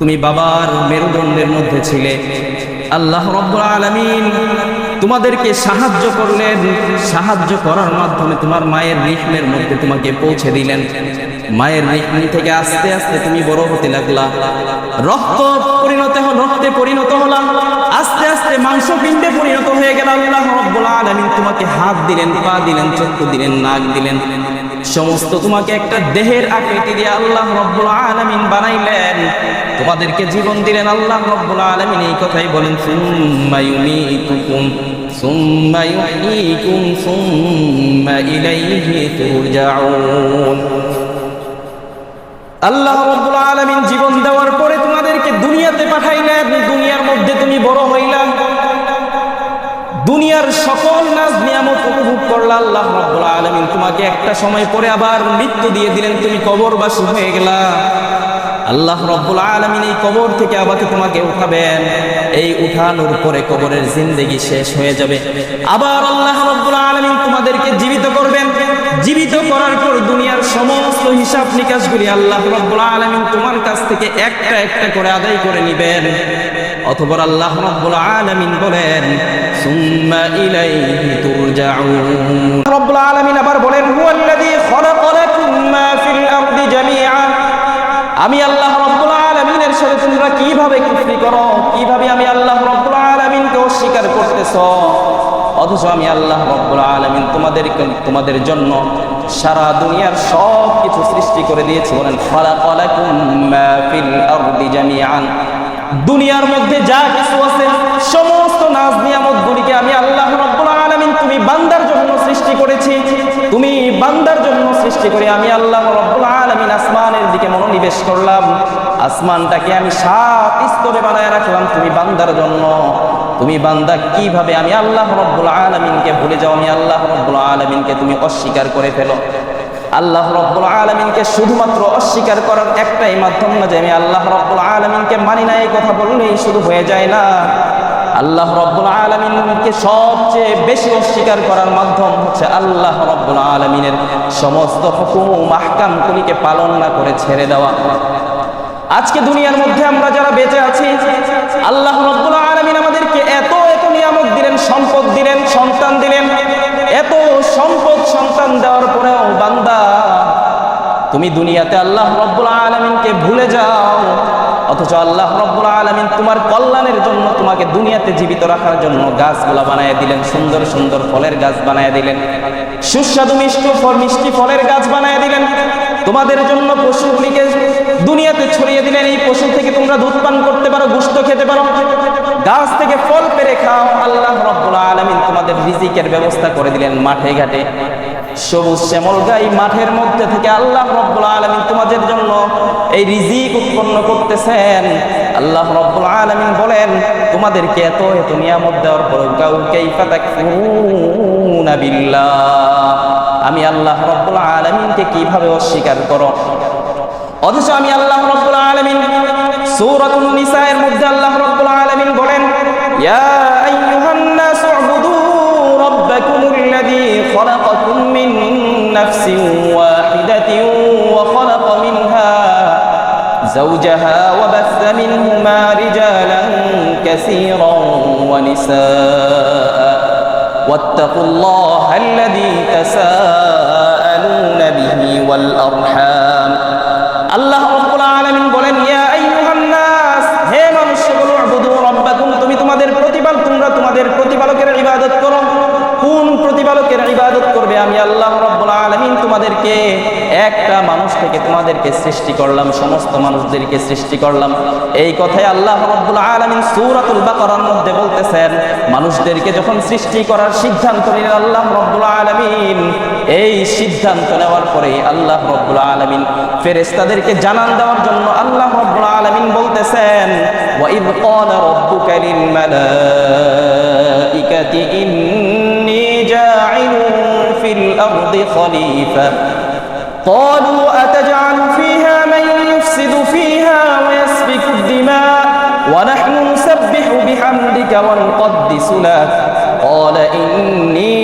তুমি বাবার মেরুদণ্ডের মধ্যে ছিলে। আল্লাহ রব্বুল আলামিন তোমাদেরকে সাহায্য করলেন। সাহায্য করার মাধ্যমে তোমার মায়ের রিহমের মধ্যে তোমাকে পৌঁছে দিলেন। মায়ের রিহমি থেকে আস্তে আস্তে তুমি বড় হতে লাগলা। রক্ত পরিণত রক্তে পরিণত হলাম। আস্তে আস্তে মাংস পিণ্ডে পরিণত হয়ে গেল। আল্লাহ রব্বুল আলামিন তোমাকে হাত দিলেন, পা দিলেন, চক্ষু দিলেন, নাক দিলেন। সমস্ত তোমাকে একটা দেহের আকৃতি দিয়ে আল্লাহ রব্বুল আলামিন বানাইলেন। তোমাদেরকে জীবন দিলেন আল্লাহ রব্বুল আলামিন এই কথাই বলেন আল্লাহ রব্বুল আলামিন জীবন দেওয়ার পরে তোমাদেরকে দুনিয়াতে পাঠাইলেন। দুনিয়ার মধ্যে তুমি বড় হইলা। দুনিয়ার সকল নাজ নিয়ামত উপভোগ করলা আল্লাহ রাব্বুল আলামিন তোমাকে একটা সময় পরে আবার মৃত্যু দিয়ে দিলেন, তুমি কবরবাসী হয়ে গেলা। আল্লাহ রব্বুল আলমিন এই কবর থেকে আবাকে তোমাকে উঠাবেন। এই উঠানোর পরে কবরের জিন্দেগি শেষ হয়ে যাবে। আবার আল্লাহ রব্বুল আলামিন তোমাদেরকে জীবিত করবেন। জীবিত করার পর দুনিয়ার সমস্ত হিসাব নিকাশগুলি আল্লাহ রব্বুল আলমিন তোমার কাছ থেকে একটা একটা করে আদায় করে নিবেন। অথবা আল্লাহ রব্বুল আলামিন বলেন, সুম্মা ইলাইহি তুরজাউন। রব্বুল আলামিন আবার বলেন, হুয়াল্লাযী খালাকা লাকুম মা ফিল আরদি জামিআ আমি আল্লাহ রব্বুল আলামিনের সাথে তোমরা কীভাবে কুফরি করো? কীভাবে আমি আল্লাহ রব্বুল আলামিনকে অস্বীকার করতেছ? অথচ আমি আল্লাহ রব্বুল আলামিন তোমাদেরকে, তোমাদের জন্য সারা দুনিয়ার সব কিছু সৃষ্টি করে দিয়েছি। বলেন খালাকা লাকুম মা ফিল আরদি জামিআন। দুনিয়ার মধ্যে যা কিছু আছে, সমস্ত নাজ নিয়ামত গুলিকে আমি আল্লাহ রব্বুল আলামিন তুমি বান্দার জন্য সৃষ্টি করেছি। তুমি বান্দার জন্য সৃষ্টি করে আমি আল্লাহ রব্বুল আলামিন আসমানের দিকে মনোনিবেশ করলাম। আসমানটাকে আমি সাত স্তরে বানায় রাখলাম তুমি বান্দার জন্য। তুমি বান্দা, কীভাবে আমি আল্লাহ রব্বুল আলামিনকে ভুলে যাও? আমি আল্লাহ রব্বুল আলামিনকে তুমি অস্বীকার করে ফেলো। আল্লাহ রব্বুল আলমিনকে শুধুমাত্র অস্বীকার করার একটাই মাধ্যম না যে আমি আল্লাহ রব্বুল আলমিনকে মানি না, এই কথা বললেই শুধু হয়ে যায় না। আল্লাহ রব্বুল আলমিনকে সবচেয়ে বেশি অস্বীকার করার মাধ্যম হচ্ছে আল্লাহ রব্বুল আলমিনের সমস্ত হুকুম আহকামগুলিকে পালন না করে ছেড়ে দেওয়া। আজকে দুনিয়ার মধ্যে আমরা যারা বেঁচে আছি, আল্লাহ রব্বুল আলমিন আমাদেরকে এত এত নিয়ামত দিলেন, সম্পদ দিলেন, সন্তান দিলেন সম্পদ সন্তান দেওয়ার পরেও বান্দা, তুমি দুনিয়াতে আল্লাহ রব্বুল আলমিনকে ভুলে যাও, অথচ আল্লাহ রব্বুল আলমিন তোমার কল্যাণের জন্য তোমাকে দুনিয়াতে জীবিত রাখার জন্য গাছগুলা বানায় দিলেন, সুন্দর সুন্দর ফলের গাছ বানায় দিলেন। সুস্বাদু মিষ্টি ফল, মিষ্টি ফলের গাছ বানায় দিলেন। তোমাদের জন্য পশুগুলিকে দুনিয়াতে ছড়িয়ে দিলেন, এই পশু থেকে তোমরা দুধ পান করতে পারো গুস্ত খেতে পারো। গাছ থেকে ফল পেরে খাও, আল্লাহ রব্বুল আলমিন তোমাদের রিজিকের ব্যবস্থা করে দিলেন মাঠে ঘাটে। সবুজ শ্যামল গাই মাঠের মধ্যে থেকে আল্লাহ রব্বুল আলমিন তোমাদের জন্য এই রিজিক উৎপন্ন করতেছেন। আল্লাহ রব্বুল আলমিন বলেন, তোমাদেরকে এত এত নিয়ামত দেওয়ার পর গাউ কাইফা আমি আল্লাহ রব্বুল আলমিনকে কীভাবে অস্বীকার করো? অথচ আমি আল্লাহ রব্বুল আলামিন সূরাতুন নিসায়ের মধ্যে আল্লাহ রব্বুল আলামিন বলেন ইয়া আইয়ুহান নাস উবুদু রাব্বাকুমুল্লাযী খলাকাকুম মিন নাফসিন ওয়াহিদাতিন ওয়া খালাকা মিনহা زوجها وبث منهما رجالا كثيرا ونساء واتقوا الله الذي تساءلون به والأرحام আল্লাহ প্রতিপালকের ইবাদত করবে, আমি আল্লাহ রব্বুল আলামিন তোমাদেরকে একটা মানুষ থেকে তোমাদেরকে সৃষ্টি করলাম, সমস্ত মানুষদেরকে সৃষ্টি করলাম। এই কথাই আল্লাহ রব্বুল আলামিন সূরাতুল বাকারার মধ্যে বলতেছেন, মানুষদেরকে যখন সৃষ্টি করার সিদ্ধান্ত নিলেন আল্লাহ রব্বুল আলামিন, এই সিদ্ধান্ত নেওয়ার পরে আল্লাহ রব্বুল আলামিন ফেরেশতাদেরকে জানান দেওয়ার জন্য আল্লাহ রব্বুল আলামিন বলতেছেন ওয়াইদ ক্বালা রাব্বুকা লিল خليفة. قالوا أتجعل فيها من يفسد فيها ويسفك الدماء؟ ونحن نسبح بحمدك ونقدس لك قال إني